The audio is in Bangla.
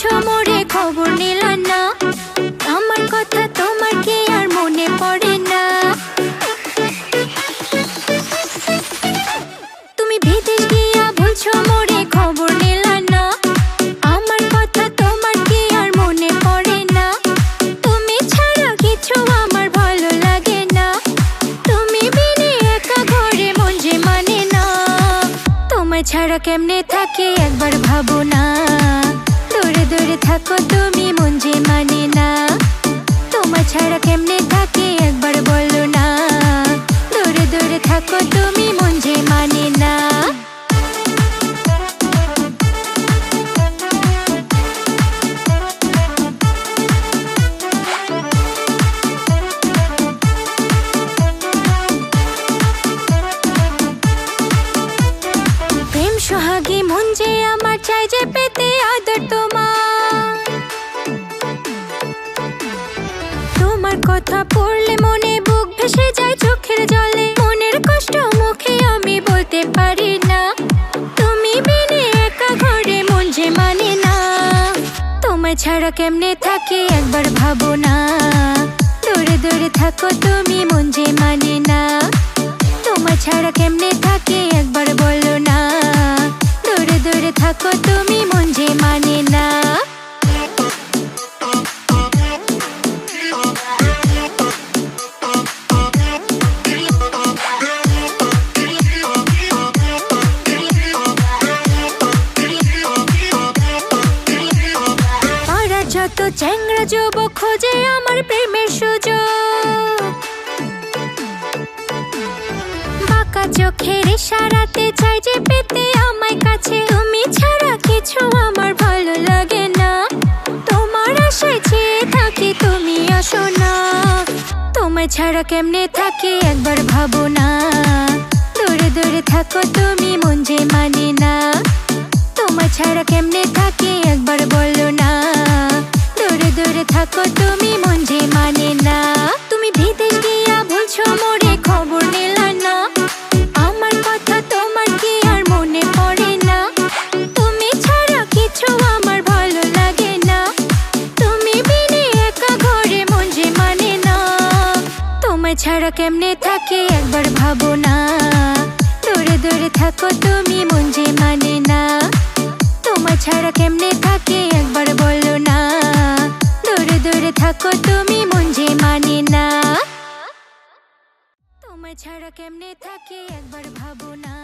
খবর নিলা না? আমার কথা তোমার কি আর মনে পড়ে না? তুমি বিদেশ গিয়া বলছো মোরে খবর নিলা না? আমার কথা তোমার কি আর মনে পড়ে না? তুমি ছাড়া কিছু আমার ভালো লাগে না। তুমি বিনে একা ঘরে মন যে মানে না। তোমায় ছাড়া কেমনে থাকি একবার ভাবো না। দূরে দূরে থাকো, তুমি মন যে মানে না। তোমায় ছাড়া কেমনে থাকি একবার বলো না। দূরে দূরে থাকো, তুমি মন যে মানে না। সোহাগী মন যে আমার চাই যে পেতে কথা পড়লে মনে বুক ভেসে যায় চোখের জলে। মনের কষ্ট মুখে আমি বলতে পারি না। তুমি বিনে একা ঘরে মন যে মানে না। তোমায় ছাড়া কেমনে থাকি একবার ভাবো না। দূরে দূরে থাকো তুমি মন যে মানে না। তোমার ছাড়া কেমনে থাকি একবার বলো না। দূরে দূরে থাকো তুমি চ্যাংরা যুবক খোঁজে আমার প্রেমের সুযোগ। বাঁকা চোখের ইশারাতে চাই যে পেতে আমায় কাছে। তুমি ছাড়া কিছু আমার ভালো লাগে না। তোমার আশায় চেয়ে থাকি তুমি আসো না। তোমায় ছাড়া কেমনে থাকি একবার ভাবো না। দূরে দূরে থাকো তুমি মন যে মানে না। তোমার ছাড়া কেমনে থাকি একবার বলো না। দূরে দূরে থাকো, তুমি মন যে মানে না। তুমি বিদেশ গিয়া বলছো, মোরে খবর নিলা না। আমার কথা তোমার কি আর মনে পড়ে না? তুমি ছাড়া কিছু আমার ভালো লাগে না। তুমি বিনে একা ঘরে মন যে মানে না। তোমায় ছাড়া কেমনে থাকি একবার ভাবো না। দূরে দূরে থাকো, তুমি মন যে মানে না। তোমায় ছাড়া কেমনে থাকি থাকো তুমি মন যে মানে না। তোমার ছাড়া কেমনে থাকি একবার ভাবো না।